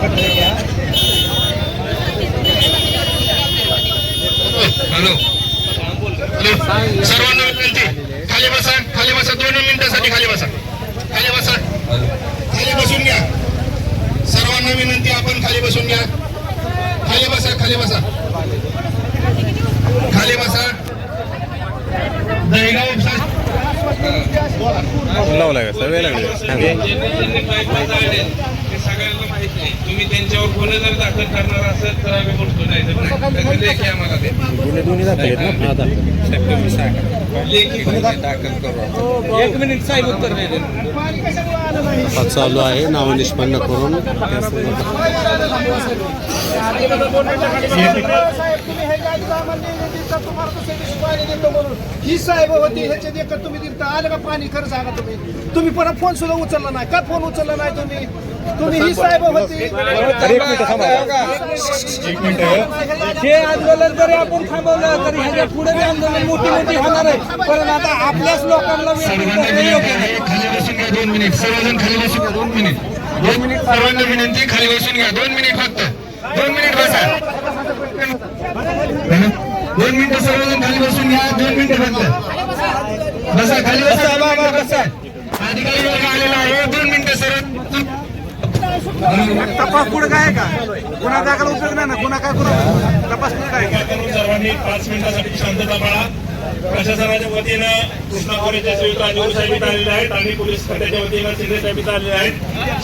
Hello hello सर्वांना विनंती खाली बसा खाली बसा दोन मिनिटासाठी खाली बसा खाली बसा खाली बसून घ्या सर्वांना विनंती आपण खाली बसून घ्या खाली बसा खाली बसा खाली बसा दहेगाव उपसा लावलाय का सगळे लागले तुम्ही त्यांच्यावर गुन्हे जर दाखल करणार असेल तर आम्ही बोलतो नाही तर लेखी आम्हाला ते गुन्हे दोन्ही दाखल आहेत ना? तुम्ही सांगा. लेखी गुन्हे दाखल. करू एक मिनिट साहेब उत्तर नाही चालू आहे नाव निष्पन्न करून. संदर्भात ही. साहेब होती ह्याच्यात एकच तुम्ही तिथं आलं का पाणी? खरं सांगा तुम्ही. तुम्ही परत फोन सुद्धा उचलला नाही. का फोन उचलला नाही तुम्ही? तुम्ही ही साहेब होती. हे आंदोलन जरी आपण थांबवलं तरी ह्याच्या पुढे आंदोलन मोठी मोठी होणार आहे. पण आता आपल्याच लोकांना खाली बसून घ्या दोन मिनिट. सर्वजण खाली बसून घ्या दोन मिनिट. दोन मिनिट सर्वांना विनंती खाली बसून घ्या. दोन मिनिट फक्त. दोन मिनिट बसा. दोन मिनिटं सर्वजण खाली बसून घ्या दोन मिनिटं फक्त. बसा खाली बसा. बाबा बसा. अधिकारी वर्ग आलेला आहे. दोन मिनिटं सर्व तपास पुढे काय का? गुन्हा दाखल उपयोग नाही ना? गुन्हा काय गुन्हा तपास पुढे काय सर्वांनी पाच मिनिटासाठी शांतता पाळा प्रशासनाच्या वतीनं कृष्णा खोरेच्या श्रीयुत राजीव साहेब आलेले आहेत आणि पोलीस खात्याच्या वतीनं शिंदे साहेब इथं आलेले आहेत.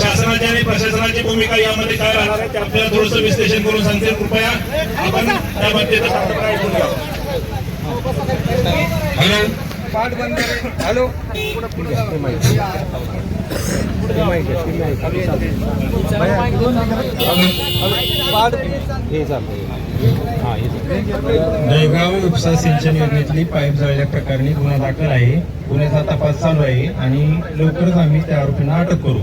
शासनाची आणि प्रशासनाची भूमिका यामध्ये काय राहणार आहे ते आपल्याला थोडंसं विश्लेषण करून सांगतील. कृपया आपण त्या बाबतीत शांतता ऐकून घ्या. हॅलो. हॅलो. दहेगाव उपसा सिंचन योजनेतली पाईप जळल्या प्रकरणी गुन्हा दाखल आहे. गुन्ह्याचा तपास चालू आहे आणि लवकरच आम्ही त्या आरोपींना अटक करू.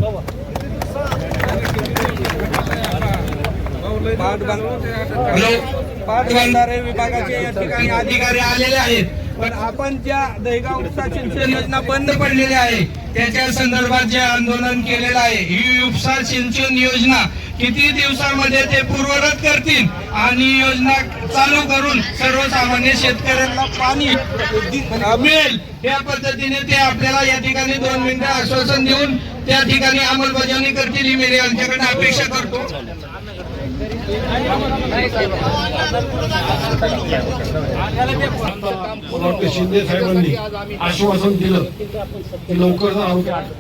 पाटबंधारे विभागाचे या ठिकाणी अधिकारी आलेले आहेत. पण आपण ज्या दहेगाव उपसा सिंचन योजना बंद पडलेली आहे त्याच्या संदर्भात जे आंदोलन केलेलं आहे ही उपसा सिंचन योजना किती दिवसामध्ये ते पूर्वरत करतील? आणि योजना चालू करून सर्वसामान्य शेतकऱ्यांना पाणी मिळेल या पद्धतीने ते आपल्याला या ठिकाणी दोन मिनिटं आश्वासन देऊन त्या ठिकाणी अंमलबजावणी करतील ही मी यांच्याकडे अपेक्षा करतो. वाटतं शिंदे साहेबांनी आश्वासन दिलं की लवकर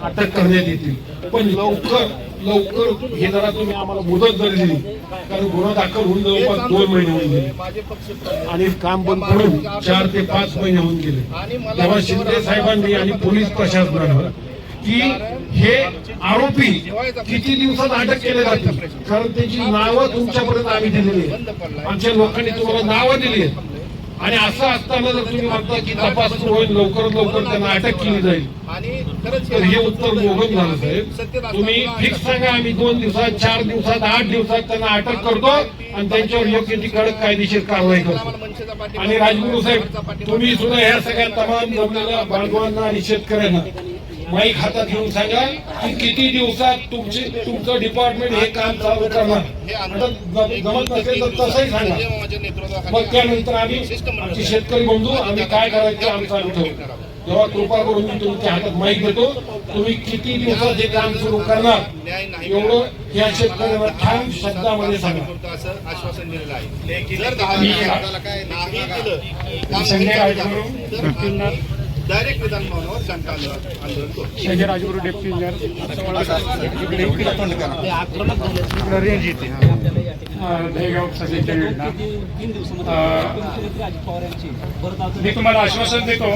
अटक करण्यात येतील. पण लवकर लवकर हे जरा तुम्ही आम्हाला मुदत जरी दिली कारण गुन्हा दाखल होऊन जवळपास दोन महिने होऊन गेले. आणि काम बंद पडून चार ते पाच महिने होऊन गेले. तेव्हा शिंदे साहेबांनी आणि पोलीस प्रशासनानं की हे आरोपी किती दिवसात अटक केले जातील? कारण त्याची नावं तुमच्यापर्यंत आम्ही दिलेली आहेत. आमच्या लोकांनी तुम्हाला नावं दिली आहेत. आणि असं असताना जर तुम्ही म्हणता की तपास होईल लवकरात लवकर त्यांना अटक केली जाईल तर हे उत्तर मोहन झालं साहेब. तुम्ही फिक्स सांगा आम्ही दोन दिवसात चार दिवसात आठ दिवसात त्यांना अटक करतो आणि त्यांच्यावर योग्य ती कडक कायदेशीर कारवाई करतो. आणि राजगुरू साहेब तुम्ही सुद्धा ह्या सगळ्या तमाम जमलेल्या बांधवांना आणि शेतकऱ्यांना माईक हातात घेऊन सांगा की किती दिवसात तुमचे तुमचं डिपार्टमेंट हे काम चालू करणार. जमत नसेल तर तसंही सांगा. मग त्यानंतर आम्ही आमचे शेतकरी बंधू आम्ही काय करायचं आम्ही ठरवू जेव्हा कृपा करून मी तुमच्या हातात माईक देतो तुम्ही किती दिवसात हे काम सुरू करणार एवढं या शेतकऱ्यांना ठाम शब्दामध्ये सांगा. असं आश्वासन दिलेलं आहे डायरेक्ट विधान भवनावर जनता आंदोलन करू. राजगुरू डेप्टी मी तुम्हाला आश्वासन देतो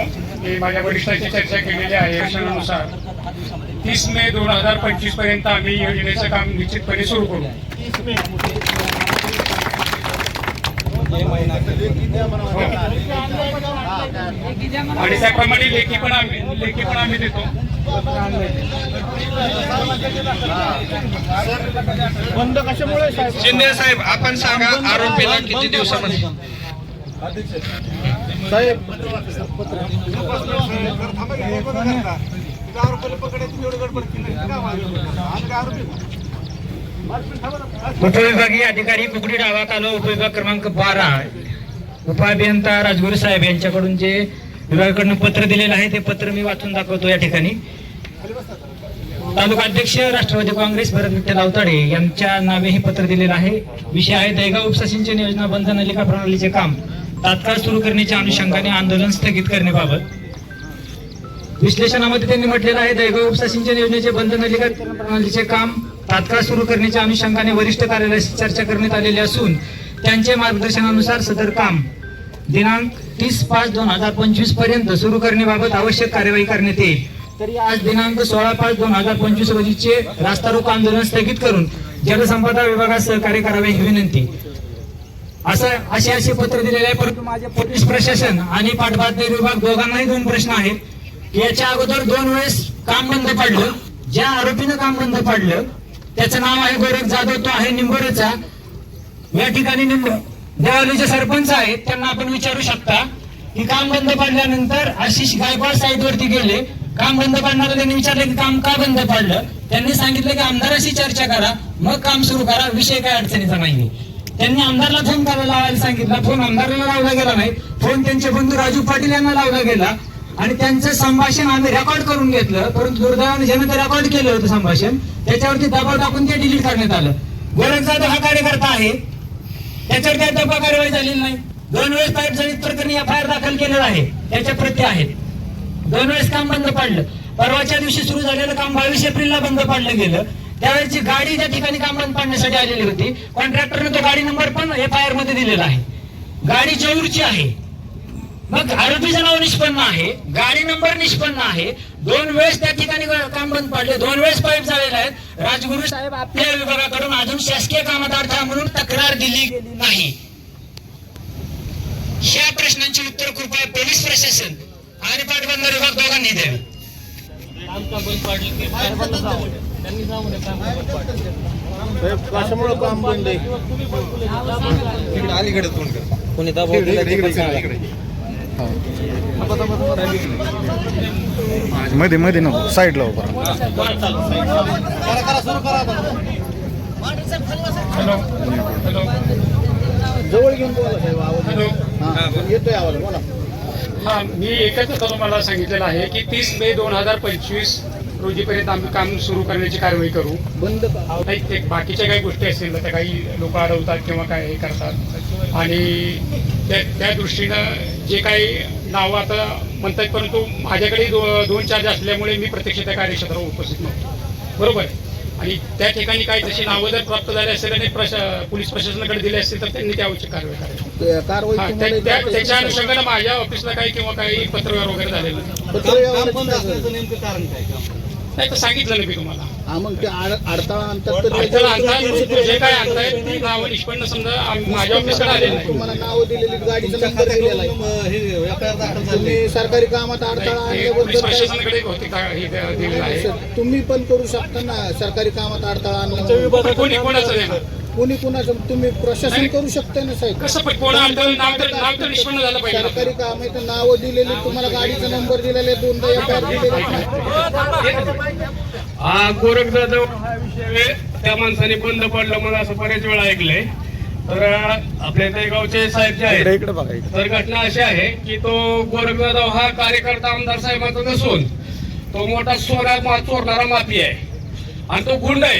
की माझ्या वरिष्ठांची चर्चा केलेली आहे आश्वासनानुसार तीस मे दोन हजार पंचवीसपर्यंत आम्ही योजनेचं काम निश्चितपणे सुरू करू. हो. आणि त्याप्रमाणे लेखी पण आम्ही लेखी पण आम्ही देतो. बंद कशामुळे साहेब? शिंदे साहेब आपण सांगा आरोपीला किती दिवसामध्ये? साहेब उपविभागीय अधिकारी कुकडी डावा कालो उपविभाग क्रमांक बारा. उपाभियंता राजगुरू साहेब यांच्याकडून जे विभागाकडून पत्र दिलेलं आहे ते पत्र मी वाचून दाखवतो या ठिकाणी. तालुका अध्यक्ष राष्ट्रवादी काँग्रेस भरत विठ्ठल अवताडे यांच्या नावे हे पत्र दिलेलं आहे. विषय आहे दहगाव उपसा सिंचन योजना बंद नलिका प्रणालीचे काम तात्काळ सुरू करण्याच्या अनुषंगाने आंदोलन स्थगित करण्याबाबत. विश्लेषणामध्ये त्यांनी म्हटलेलं आहे दैगाव उपसा सिंचन योजनेचे बंद नलिका प्रणालीचे काम तात्काळ सुरू करण्याच्या अनुषंगाने वरिष्ठ कार्यालयाशी चर्चा करण्यात आलेली असून त्यांच्या मार्गदर्शनानुसार सदर काम दिनांक तीस पाच दोन हजार पंचवीसपर्यंत सुरू करण्याबाबत आवश्यक कार्यवाही करण्यात येईल. तरी आज दिनांक सोळा पाच दोन हजार पंचवीस रोजीचे रास्ता रोको आंदोलन स्थगित करून जलसंपदा विभागास सहकार्य करावे ही विनंती. असं असे असे पत्र दिलेले आहे परंतु माझे पोलीस प्रशासन आणि पाठबातमी विभाग दोघांनाही दोन प्रश्न आहेत. याच्या अगोदर दोन वेळेस काम बंद पडलं. ज्या आरोपीनं काम बंद पडलं त्याचं नाव आहे गोरख जाधव तो आहे निंबोरेचा. या ठिकाणी निंबर देवालीचे सरपंच आहेत त्यांना आपण विचारू शकता की काम बंद पडल्यानंतर आशिष गायकवाड साईट वरती गेले. काम बंद पडणार त्यांनी विचारलं की काम का बंद पडलं? त्यांनी सांगितलं की आमदाराशी चर्चा करा मग काम सुरू करा विषय काय अडचणीचा नाही त्यांनी आमदारला फोन करायला लावायला सांगितला. फोन आमदाराला लावला गेला नाही. फोन त्यांचे बंधू राजू पाटील यांना लावला गेला. आणि त्यांचं संभाषण आम्ही रेकॉर्ड करून घेतलं. परंतु दुर्दैवाने ज्यानं ते रेकॉर्ड केलं होतं संभाषण त्याच्यावरती दबाव टाकून ते डिलीट करण्यात आलं. गोरख जाधव हा कार्यकर्ता आहे. त्याच्यावर काही दबाव कारवाई झालेली नाही. दोन वेळेस पाईप जळीत प्रकरणी एफ आय आर दाखल केलेला आहे. त्याच्या प्रती आहेत. दोन वेळेस काम बंद पडलं. परवाच्या दिवशी सुरू झालेलं काम बावीस एप्रिलला बंद पाडलं गेलं. त्यावेळेची गाडी त्या ठिकाणी काम बंद पाडण्यासाठी आलेली होती. कॉन्ट्रॅक्टरने तो गाडी नंबर पण एफ आय आरमध्ये दिलेला आहे. गाडी चौरची आहे. मग आरोपीचं नाव निष्पन्न आहे गाडी नंबर निष्पन्न आहे. दोन वेळेस त्या ठिकाणी काम बंद पडले. दोन वेळेस पाईप झालेले आहेत. राजगुरू साहेब आपल्या विभागाकडून अजून शासकीय कामात अडथळा म्हणून तक्रार दिली गेली नाही. ह्या प्रश्नांची उत्तर कृपया पोलीस प्रशासन आणि पाटबंधारे विभाग दोघांनी द्यावी. साहेब कशामुळे काम बंद आहे? मध्ये मध्ये नको. साईडला उभा जवळ घेऊन हा, येतोय आवाज बोला. हा मी एकच तुम्हाला सांगितलेलं आहे की तीस मे दोन हजार पंचवीस रोजीपर्यंत आम्ही काम सुरू करण्याची कारवाई करू. बंद ते बाकीच्या काही गोष्टी असतील तर काही लोक अडवतात किंवा काय हे करतात. आणि त्या त्या दृष्टीनं जे काही नावं आता म्हणतात परंतु माझ्याकडे दो दोन चार्ज असल्यामुळे मी प्रत्यक्ष त्या कार्यक्षेत्रावर उपस्थित नव्हतो. बरोबर आहे? आणि त्या ठिकाणी काही तशी नावं जर प्राप्त झाली असेल आणि प्रशा पोलीस प्रशासनाकडे दिले असतील तर त्यांनी त्यावरची कारवाई करावी. कारवाई हा, तुम्हाला त्या- त्या- त्याच्या अनुषंगाने माझ्या ऑफिसला काही किंवा काही पत्रव्यवहार वगैरे झालेलं नाही. पत्रव्यवहाराची काय? नाही तर सांगितलं नाही मी तुम्हाला. हा मग ते आड- अडथळा आणतात तर अडचण आणताय त्याच्यावर जे काय आणताय ती नावं निष्पन्न समजा आम- माझ्या ऑफिसकडे आलेलं नाही. तुम्हाला नाव दिलेली गाडीचा नंबर दिलेला आहे. तुम्ही सरकारी कामात अडथळा ते पोलीस आणल्याबद्दल काय- प्रशासनाकडे बहुतेक हे द- दिलेलं आहे? तुम्ही पण करू शकता ना सरकारी कामात अडथळा आणला पण कोणी कोणाचं देणार? कोणी कुणाचं तुम्ही प्रशासन करू शकता ना साहेब? कसं पण कोणा आणतं नाव तर नाव तर निष्पन्न झालं पाहिजे. ना. सरकारी काम आहे तर नावं दिलेली तुम्हाला गाडीचा नंबर दिलेला आहे दोनदा एफ आय दिलेला हा गोरख जाधव हा विषय त्या माणसाने बंद पडलं मला असं बरेच वेळा ऐकलंय. तर आपल्या ते गावचे साहेब जे आहेत इकडे बघा इकडे. तर घटना अशी आहे की तो गोरख जाधव हा कार्यकर्ता आमदार साहेबांचा नसून तो मोठा सोना मा- चोरणारा माफी आहे. आणि तो गुंड आहे.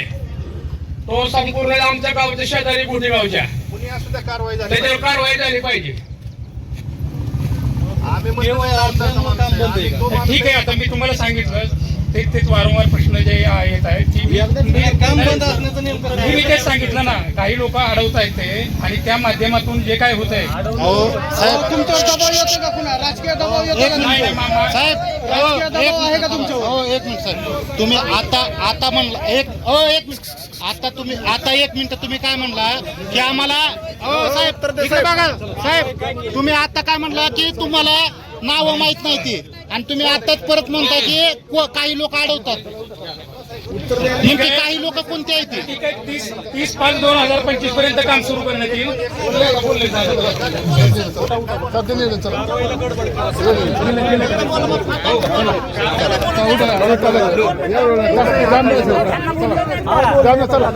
तो संपूर्ण आमच्या गावच्या शेजारी गुंडी गावच्या. कारवाई झाली त्याच्यावर कारवाई झाली पाहिजे. आम्ही तो ठीक आहे आता मी तुम्हाला सांगितलं तेच तेच वारंवार प्रश्न जे येत आहेत मी तेच सांगितलं ना काही लोक अडवत आहेत ते आणि त्या माध्यमातून जे काय होत आहे अहो साहेब. तुमच्यावर दबाव येतो का पुन्हा? राजकीय दबाव येतो का नाही नाही, तुमच्यावर? मामा साहेब. राजकीय अहो, दबाव एक आहे का मिनिट तुमच्यावर? हो एक मिनिट साहेब. तुम्ही आता आता म्हणला एक अ एक मिनिट. आता तुम्ही आता एक मिनिट तुम्ही काय म्हणला की आम्हाला अहो साहेब इकडे बघा साहेब तुम्ही आता काय म्हणला की तुम्हाला नावं माहीत नाही ती. आणि तुम्ही आताच परत म्हणता की को- काही लोक अडवतात. नेमकी काही लोक कोणते आहेत ते? ठीक आहे तीस तीस पाच दोन हजार पंचवीसपर्यंत काम सुरू करण्यात येईल.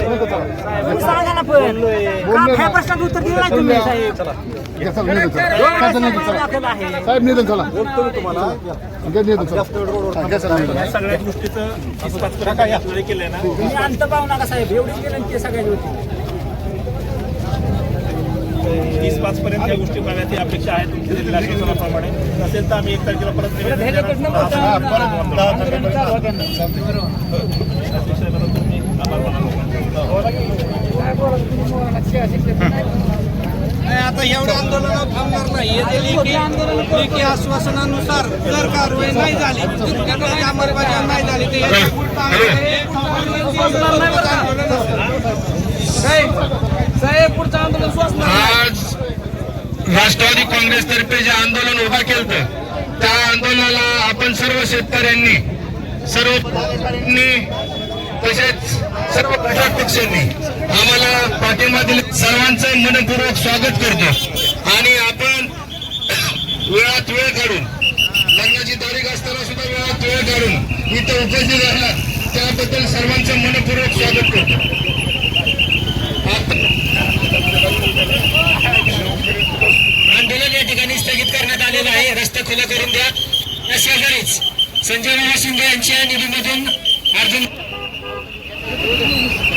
सांगा ना पण काय प्रश्नाचं उत्तर दिलं नाही तुम्ही साहेब दाखल आहे साहेब निधन चला चला सगळ्या गोष्टीचं आपल्याला केलंय ना? तुम्ही अंत पाहू नका साहेब? एवढीच विनंती आहे सगळ्या गोष्टी तीस पाच पर्यंत या गोष्टी बघायची अपेक्षा आहे तुमच्या दिलेल्या आश्वासनाप्रमाणे नसेल तर आम्ही एक तारखेला परत निवेदन देणार. दहा- परत दहा तारखेपर्यंत. अतिशय बरं तुम्ही आभार आता एवढ्या आंदोलनावर थांबणार नाही हे जे लेखी लेखी आश्वासनानुसार जर कारवाई नाही झाली अंमलबजावणी नाही झाली तर साहेब पुढचं आंदोलन. आज राष्ट्रवादी काँग्रेसतर्फे जे आंदोलन उभा केलं त्या आंदोलनाला आपण सर्व शेतकऱ्यांनी सर्व तसेच सर्व घटक आम्हाला पाठिंबा दिले सर्वांचं मनपूर्वक स्वागत करतो. आणि आपण वेळात वेळ काढून लग्नाची तारीख असताना सुद्धा वेळात वेळ काढून इथं उपस्थित राहिला त्याबद्दल सर्वांचं मनपूर्वक स्वागत करतो. आंदोलन या ठिकाणी स्थगित करण्यात आलेलं आहे. रस्ते खुला करून द्या. त्या शेजारीच संजय शिंदे यांच्या निधीमधून Thank you.